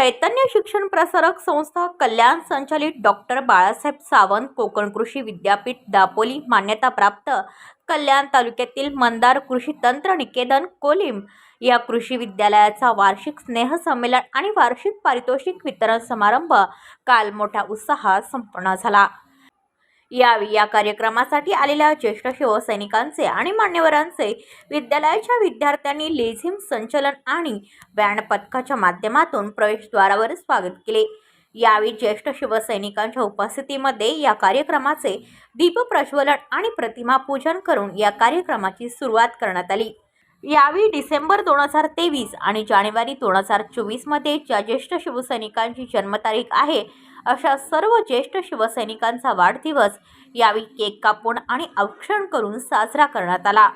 चैतन्य शिक्षण प्रसारक संस्था कल्याण संचालित डॉक्टर बाळासाहेब सावंत कोकण कृषी विद्यापीठ दापोली मान्यताप्राप्त कल्याण तालुक्यातील मंदार कृषी तंत्र निकेतन कोलिम या कृषी विद्यालयाचा वार्षिक स्नेहसंमेलन आणि वार्षिक पारितोषिक वितरण समारंभ काल मोठ्या उत्साहात संपन्न झाला. यावेळी या कार्यक्रमासाठी आलेल्या ज्येष्ठ शिवसैनिकांचे आणि मान्यवरांचे विद्यालयाच्या विद्यार्थ्यांनी लेझिम संचलन आणि बँड पथकाच्या माध्यमातून प्रवेशद्वारावर स्वागत केले. यावेळी ज्येष्ठ शिवसैनिकांच्या उपस्थितीमध्ये या कार्यक्रमाचे दीपप्रज्वलन आणि प्रतिमा पूजन करून या कार्यक्रमाची सुरुवात करण्यात आली. यावेळी डिसेंबर दोन हजार तेवीस आणि जानेवारी दोन हजार चोवीसमध्ये ज्या ज्येष्ठ शिवसैनिकांची जन्मतारीख आहे अशा सर्व ज्येष्ठ शिवसैनिकांचा वाढदिवस यावेळी केक कापून आणि औक्षण करून साजरा करण्यात आला.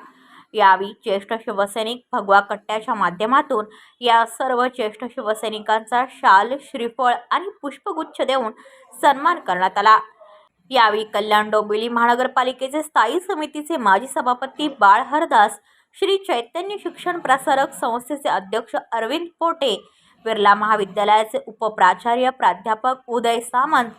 यावेळी ज्येष्ठ शिवसैनिक भगवा कट्ट्याच्या माध्यमातून या सर्व ज्येष्ठ शिवसैनिकांचा शाल श्रीफळ आणि पुष्पगुच्छ देऊन सन्मान करण्यात आला. यावेळी कल्याण डोंबिवली महानगरपालिकेचे स्थायी समितीचे माजी सभापती बाळ हरदास श्री चैतन्य शिक्षण प्रसारक संस्थेचे अध्यक्ष अरविंद पोटे बिर्ला महाविद्यालयाचे उपप्राचार्य प्राध्यापक Uday Samant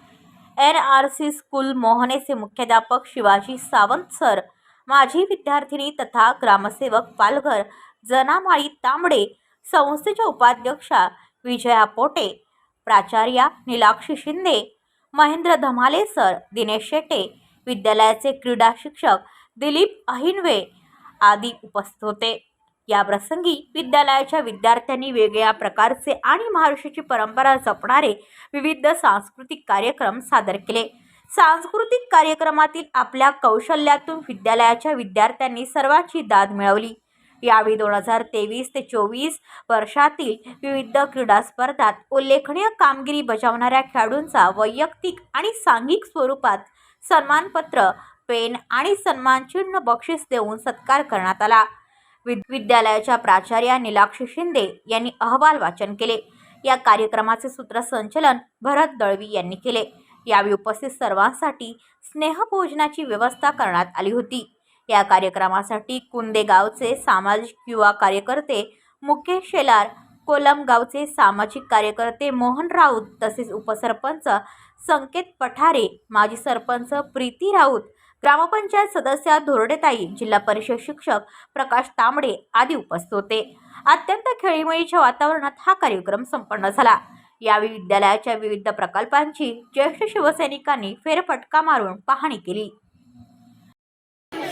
N R C school मोहनेचे मुख्याध्यापक शिवाजी सावंत सर माजी विद्यार्थिनी तथा ग्रामसेवक पालघर जनामाळी तांबडे संस्थेच्या उपाध्यक्षा विजया पोटे प्राचार्या नीलाक्षी शिंदे महेंद्र धमाले सर दिनेश शेटे विद्यालयाचे क्रीडा शिक्षक दिलीप अहिनवे आदी उपस्थित होते. या प्रसंगी विद्यालयाच्या विद्यार्थ्यांनी वेगळ्या प्रकारचे आणि महाराष्ट्राची परंपरा जपणारे विविध सांस्कृतिक कार्यक्रम सादर केले. सांस्कृतिक कार्यक्रमातील आपल्या कौशल्यातून विद्यालयाच्या विद्यार्थ्यांनी सर्वांची दाद मिळवली. यावेळी दोन हजार तेवीस ते चोवीस वर्षातील विविध क्रीडा स्पर्धात उल्लेखनीय कामगिरी बजावणाऱ्या खेळाडूंचा वैयक्तिक आणि सांघिक स्वरूपात सन्मानपत्र पेन आणि सन्मानचिन्ह बक्षीस देऊन सत्कार करण्यात आला. विद्यालयाच्या प्राचार्या निलाक्षी शिंदे यांनी अहवाल वाचन केले. या कार्यक्रमाचे सूत्रसंचलन भरत दळवी यांनी केले. यावेळी उपस्थित सर्वांसाठी स्नेहभोजनाची व्यवस्था करण्यात आली होती. या कार्यक्रमासाठी कुंदेगावचे सामाजिक युवा कार्यकर्ते मुकेश शेलार कोलमगावचे सामाजिक कार्यकर्ते मोहन राऊत तसेच उपसरपंच संकेत पठारे माजी सरपंच प्रीती राऊत ग्रामपंचायत सदस्या धोरडेताई जिल्हा परिषद शिक्षक प्रकाश तांबडे आदी उपस्थित होते. अत्यंत खेळीमेळीच्या वातावरणात हा कार्यक्रम संपन्न झाला. यावेळी विद्यालयाच्या विविध प्रकल्पांची ज्येष्ठ शिवसैनिकांनी फेरफटका मारून पाहणी केली.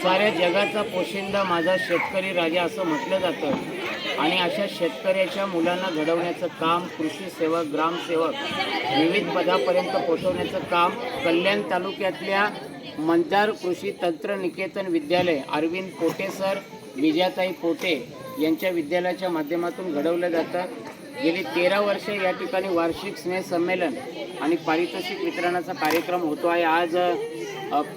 साऱ्या जगाचा पोशिंदा माझा शेतकरी राजा असं म्हटलं जातं. आणि अशा शेतकऱ्याच्या मुलांना घडवण्याचं काम कृषी सेवक ग्रामसेवक विविध पदापर्यंत पोहोचवण्याचं काम कल्याण तालुक्यातल्या मंदार कृषी तंत्र निकेतन विद्यालय अरविंद पोटे सर विजयाताई पोटे यांच्या विद्यालयाच्या माध्यमातून घडवलं जातं. गेली तेरा वर्ष या ठिकाणी वार्षिक स्नेहसंमेलन आणि पारितोषिक वितरणाचा कार्यक्रम होतो आहे. आज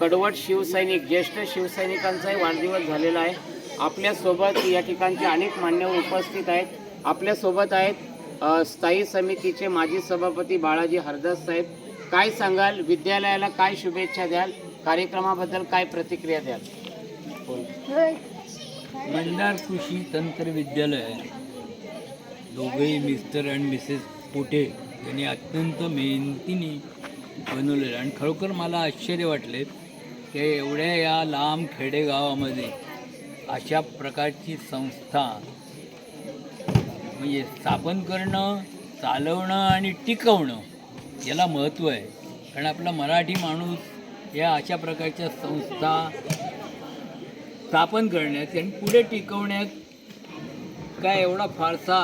कडवट शिवसैनिक ज्येष्ठ शिवसैनिकांचाही वाढदिवस झालेला आहे. आपल्यासोबत या ठिकाणचे अनेक मान्यवर उपस्थित आहेत. आपल्यासोबत आहेत स्थायी समितीचे माजी सभापती बाळाजी हरदास साहेब. काय सांगाल? विद्यालयाला काय शुभेच्छा द्याल? कार्यक्रमाबद्दल काय प्रतिक्रिया द्याल बोल. मंदार कृषी तंत्र विद्यालय दोघेही मिस्टर आणि मिसेस पोटे यांनी अत्यंत मेहनतीने बनवलेलं आहे. आणि खरोखर मला आश्चर्य वाटले की एवढ्या या लांब खेडेगावामध्ये अशा प्रकारची संस्था म्हणजे स्थापन करणं चालवणं आणि टिकवणं याला महत्त्व आहे कारण आपला मराठी माणूस या अशा प्रकारच्या संस्था स्थापन करण्यात आणि पुढे टिकवण्यात काय एवढा फारसा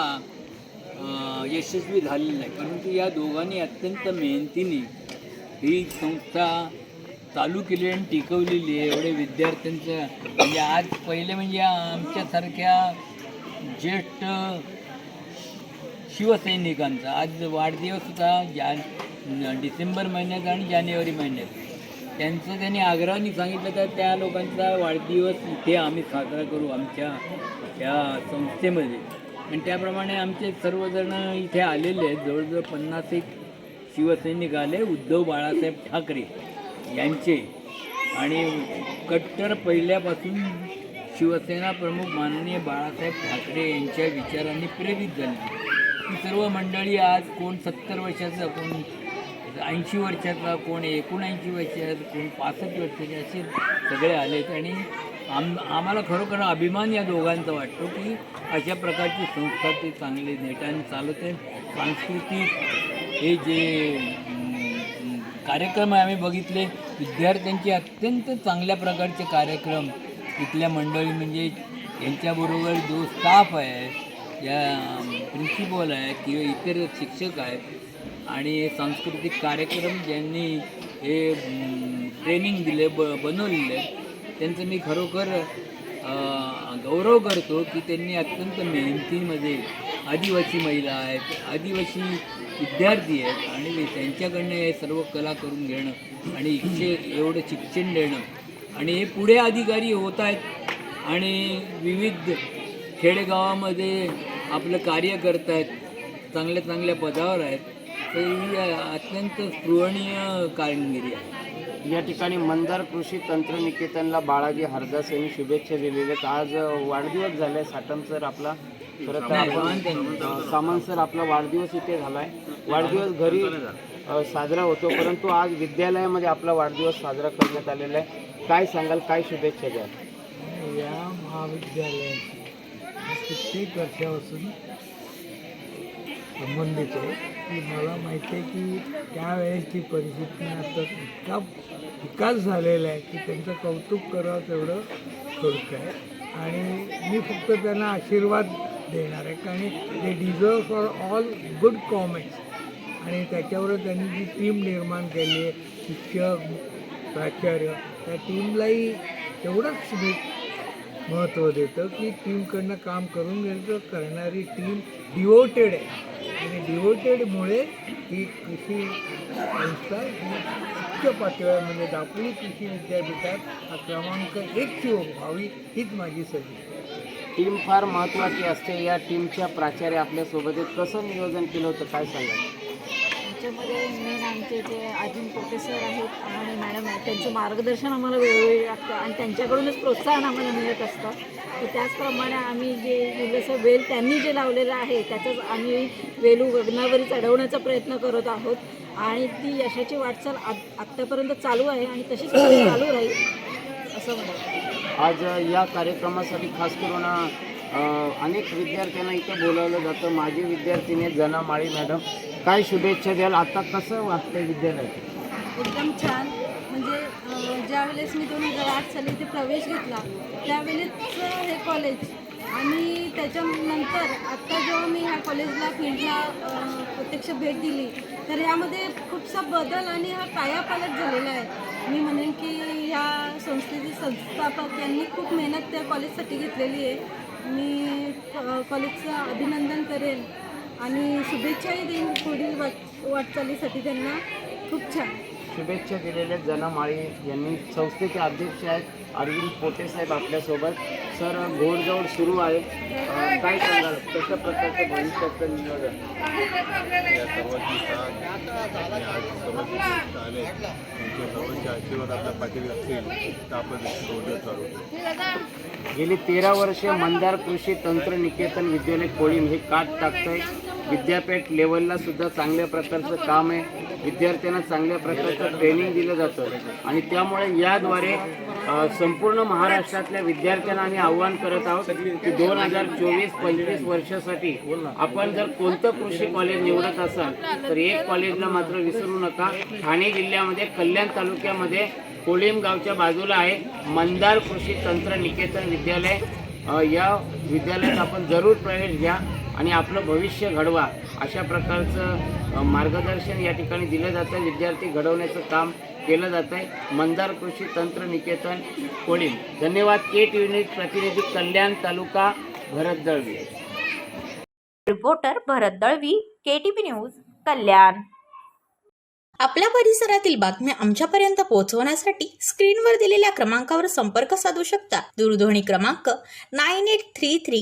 यशस्वी झालेला नाही. परंतु या दोघांनी अत्यंत मेहनतीने ही संस्था चालू केली आणि टिकवलेली आहे. एवढे विद्यार्थ्यांचं म्हणजे आज पहिले म्हणजे आमच्यासारख्या ज्येष्ठ शिवसैनिकांचा आज वाढदिवस होता जान डिसेंबर महिन्यात आणि जानेवारी महिन्यात. त्यांचं त्यांनी आग्रहाने सांगितलं तर त्या लोकांचा वाढदिवस इथे आम्ही साजरा करू आमच्या या संस्थेमध्ये. आणि त्याप्रमाणे आमचे सर्वजण इथे आलेले आहेत. जवळजवळ पन्नास एक शिवसैनिक आले. उद्धव बाळासाहेब ठाकरे यांचे. आणि कट्टर पहिल्यापासून शिवसेना प्रमुख माननीय बाळासाहेब ठाकरे यांच्या विचारांनी प्रेरित झाले. ही सर्व मंडळी आज कोण सत्तर वर्षाचा कोण ऐंशी वर्षाचा कोण एकोणऐंशी वर्षाचा कोण पासष्ट वर्षाचे असे सगळे आलेत. आणि आम आम्हाला खरोखर अभिमान या दोघांचा वाटतो की अशा प्रकारची संस्था ते चांगले नेटाने चालत आहे. सांस्कृतिक हे जे कार्यक्रम आहे आम्ही बघितले. विद्यार्थ्यांचे अत्यंत चांगल्या प्रकारचे कार्यक्रम. इथल्या मंडळी म्हणजे यांच्याबरोबर जो स्टाफ आहे या प्रिन्सिपल आहे किंवा इतर शिक्षक आहेत आणि सांस्कृतिक कार्यक्रम ज्यांनी हे ट्रेनिंग दिले ब बनवलेले आहे, त्यांचं मी खरोखर गौरव करतो की त्यांनी अत्यंत मेहनतीमध्ये आदिवासी महिला आहेत आदिवासी विद्यार्थी आहेत आणि त्यांच्याकडनं हे सर्व कला करून घेणं आणि इथे एवढं शिक्षण देणं आणि हे पुढे अधिकारी होत आहेत आणि विविध खेडेगावामध्ये आपलं कार्य करत आहेत चांगल्या चांगल्या पदावर आहेत. तर ही अत्यंत स्पृहणीय कामगिरी आहे. या ठिकाणी मंदार कृषी तंत्रनिकेतनला बाळाजी हरदास यांनी शुभेच्छा दिलेल्या आहेत. आज वाढदिवस झालाय. साटम सर आपला खरं तर आपण सामंत सर आपला वाढदिवस इथे झालाय. वाढदिवस घरी साजरा होतो परंतु आज विद्यालयामध्ये आपला वाढदिवस साजरा करण्यात आलेला आहे. काय सांगाल? काय शुभेच्छा द्याल? या महाविद्यालयाशी कित्येक वर्षापासून संबंधित आहे. की मला माहिती आहे की त्यावेळेस ती परिस्थिती आता इतका विकास झालेला आहे की त्यांचं कौतुक करावं तेवढं थोडकं आहे. आणि मी फक्त त्यांना आशीर्वाद देणार आहे. कारण ते deserve for all good comments आणि त्याच्यावर त्यांनी जी टीम निर्माण केली आहे शिक्षक प्राचार्य त्या टीमलाही तेवढंच मी महत्त्व देतं की टीमकडनं काम करून घ्यायचं करणारी टीम डिवोटेड आहे. आणि डिव्होटेडमुळे ही कृषी संस्था ही उच्च पातळीवर म्हणजे दापोली कृषी विद्यापीठात हा क्रमांक एकची व्हावी हीच माझी सदिच्छा टीम फार महत्त्वाची असते. या टीमच्या प्राचार्य आपल्यासोबत कसं नियोजन केलं होतं? काय सांगायचं त्याच्यामध्ये मेन आमचे जे अजून प्रोफेसर आहेत आणि मॅडम आहेत त्यांचं मार्गदर्शन आम्हाला वेळोवेळी लागतं आणि त्यांच्याकडूनच प्रोत्साहन आम्हाला मिळत असतं. तर त्याचप्रमाणे आम्ही जे जसं वेल त्यांनी जे लावलेलं आहे त्याचाच आम्ही वेलू गगनावरी चढवण्याचा प्रयत्न करत आहोत. आणि ती यशाची वाटचाल आत आत्तापर्यंत चालू आहे आणि तशीच चालू राहील असं म्हणतात. आज या कार्यक्रमासाठी खास करून अनेक विद्यार्थ्यांना इथं बोलावलं जातं. माझी विद्यार्थिनी जना माळी मॅडम काय शुभेच्छा द्याल? आता कसं वाटतं विद्यालयात एकदम छान. म्हणजे ज्यावेळेस मी दोन हजार आठ साली इथे प्रवेश घेतला त्यावेळेस हे कॉलेज आणि त्याच्यानंतर आत्ता जेव्हा मी ह्या कॉलेजला फील्डला प्रत्यक्ष भेट दिली तर यामध्ये खूपसा बदल आणि हा कायापालट झालेला आहे. मी म्हणेन की ह्या संस्थेचे संस्थापक यांनी खूप मेहनत त्या कॉलेजसाठी घेतलेली आहे. मी कॉलेजचं अभिनंदन करेन आणि शुभेच्छाही देईन पुढील वाट वाटचालीसाठी त्यांना. खूप छान. शुभेच्छा दिलेल्या जना माळी यांनी संस्थेचे अध्यक्ष आहेत अरविंद पोटे साहेब आपल्यासोबत. सर घोडदौड सुरू आहे. अ, काय सांगाल? कशा प्रकारचं भविष्याचं नियोजन? या सर्वांची साथ. आणि आज सर्वांचे ज्येष्ठ आले असतील तर आपण चालवतो गेली तेरा वर्षे मंदार कृषी तंत्र निकेतन विद्यालय कोळीम हे काट टाकतंय. विद्यापीठ लेवलला सुद्धा चांगल्या प्रकारचं काम आहे. विद्यार्थ्यांना चांगल्या प्रकारचं ट्रेनिंग दिलं जातं. आणि त्यामुळे याद्वारे संपूर्ण महाराष्ट्रातल्या विद्यार्थ्यांना आम्ही आव्हान करत आहोत की दोन हजार चोवीस पंचवीस वर्षासाठी आपण जर कोणतं कृषी कॉलेज निवडत असाल तर एक कॉलेजला मात्र विसरू नका. ठाणे जिल्ह्यामध्ये कल्याण तालुक्यामध्ये कोळीम गावच्या बाजूला आहे मंदार कृषी तंत्र निकेतन विद्यालय. या विद्यालयात आपण जरूर प्रवेश घ्या. आणि आपलं भविष्य घडवा अशा प्रकारचं मार्गदर्शन या ठिकाणी दिलं जातं विद्यार्थी घडवण्याचं काम केलं जात आहे मंदार कृषी तंत्र निकेतन कोळीम धन्यवाद. के टी न्यूज प्रतिनिधी Kalyan taluka Bharat Dalvi. Reporter Bharat Dalvi K T V news Kalyan. आपल्या परिसरातील बातम्या आमच्यापर्यंत पोहोचवण्यासाठी स्क्रीनवर दिलेल्या क्रमांकावर संपर्क साधू शकता. दूरध्वनी क्रमांक nine eight three three